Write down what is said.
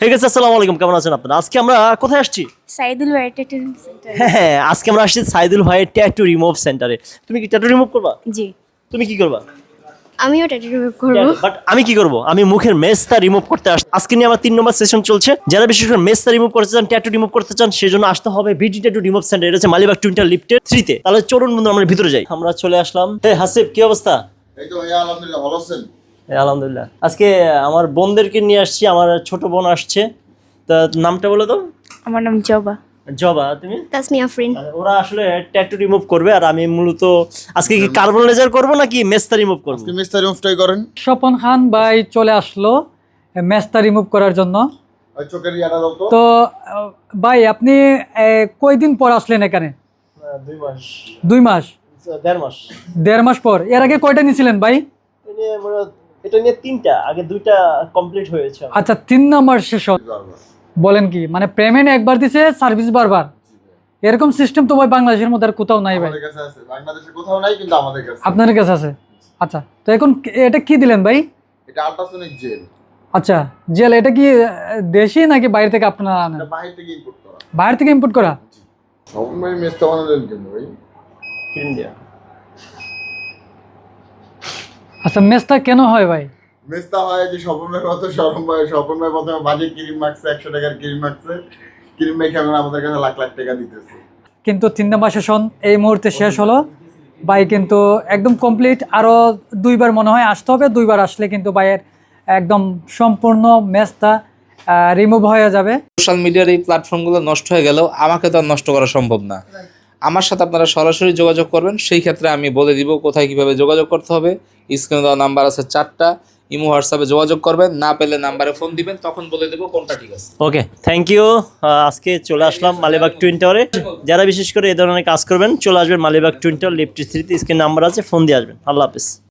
ঠিক আছে আসসালামু আলাইকুম কেমন আছেন আপনারা? আজকে আমরা কোথায় আসছি? সাইদুল ভাই ট্যাটু সেন্টার হ্যাঁ আজকে আমরা আসছি সাইদুল ভাইয়ের ট্যাটু রিমুভ সেন্টারে তুমি কি ট্যাটু রিমুভ করবা? জি। তুমি কি করবা? আমিও ট্যাটু রিমুভ করব। বাট আমি কি করব? আমি মুখের মেস্তা রিমুভ করতে আস আজকে নিয়ে আমার তিন নম্বর সেশন চলছে। যারা বিশেষ করে মেস্তা রিমুভ করতে চান ট্যাটু রিমুভ করতে চান সেজন্য আসতে হবে বিটি ট্যাটু রিমুভ সেন্টার এটা হচ্ছে মালিবাগ টুইন্টার লিফটের থ্রিতে তাহলে চলুন বন্ধু আমরা ভিতরে যাই। আমরা চলে আসলাম। হে হাসিব কি অবস্থা? এই তো ভাইয়া আলহামদুলিল্লাহ ভালো আছেন? আলহামদুলিল্লাহ। আজকে আমার বোনদেরকে নিয়ে আসছি আমার ছোট বোন আসছে। তা নামটা বলে তো? আমার নাম জবা। জবা তুমি? তাসমি আফরিন। ওরা আসলে ট্যাটু রিমুভ করবে আর আমি মূলত আজকে কি কার্বন লেজার করব নাকি মেস্তা রিমুভ করব? কি মিস্টার রিমুভটাই করেন। স্বপন খান ভাই চলে আসলো ম্যাচটা রিমুভ করার জন্য। তো। ভাই আপনি কয়দিন পর আসলেন এখানে? দুই মাস। দুই মাস? দেড় মাস। দেড় মাস পর। এর আগে কয়টা নিয়েছিলেন ভাই? এটা নিয়ে তিনটা আগে দুইটা কমপ্লিট হয়েছে আচ্ছা তিন নম্বর সেশন বলেন কি মানে পেমেন্ট একবার দিছে সার্ভিস বারবার। এরকম সিস্টেম তো ভাই বাংলাদেশের মধ্যে আর কোথাও নাই ভাই। আমাদের কাছে আছে বাংলাদেশে কোথাও নাই কিন্তু আমাদের কাছে আপনাদের কাছে আছে? আচ্ছা তো এখন এটা কি দিলেন ভাই? এটা আল্ট্রাসনিক জেল আচ্ছা জেল এটা কি দেশি নাকি বাইরে থেকে আপনারা আনেন? এটা বাহির থেকে ইম্পোর্ট করা। বাইরে থেকে ইম্পোর্ট করা? সবাই মেস্তা বানালেন কেন ভাই? দেয়া। আচ্ছা মেসটা কেন হয় ভাই? মেস্তা হয় যে স্বপন ভাই কত স্বপন ভাই স্বপন ভাই প্রথমে বাজে ক্রিম মাখছে একশো টাকার ক্রিম মাখছে। ক্রিম মেখে এখন আমাদের কাছে লাখ লাখ টাকা দিতেছে? কিন্তু তিন নম্বর সেশন এই মুহূর্তে শেষ হলো। ভাই কিন্তু একদম কমপ্লিট আরও দুইবার মনে হয় আসতে হবে দুইবার আসলে কিন্তু ভাইয়ের একদম সম্পূর্ণ ম্যাচটা রিমুভ হয়ে যাবে। সোশ্যাল মিডিয়ার এই প্ল্যাটফর্মগুলো নষ্ট হয়ে গেলেও আমাকে তো আর নষ্ট করা সম্ভব না। আমার সাথে আপনারা সরাসরি যোগাযোগ করবেন। সেই ক্ষেত্রে আমি বলে দিব কোথায় কীভাবে যোগাযোগ করতে হবে। স্ক্রিনে দেওয়া নাম্বার আছে চারটা। ইমো হোয়াটসঅ্যাপে যোগাযোগ করবেন। না পেলে নাম্বারে ফোন দিবেন। তখন বলে দেবো কোনটা ঠিক আছে। ওকে থ্যাংক ইউ আজকে চলে আসলাম মালিবাগ টুইন টাওয়ারে যারা বিশেষ করে এ ধরনের কাজ করবেন, চলে আসবেন মালিবাগ টুইন টাওয়ার লিফটি থ্রিতে স্ক্রিন নাম্বার আছে ফোন দিয়ে আসবেন। আল্লাহ হাফিজ।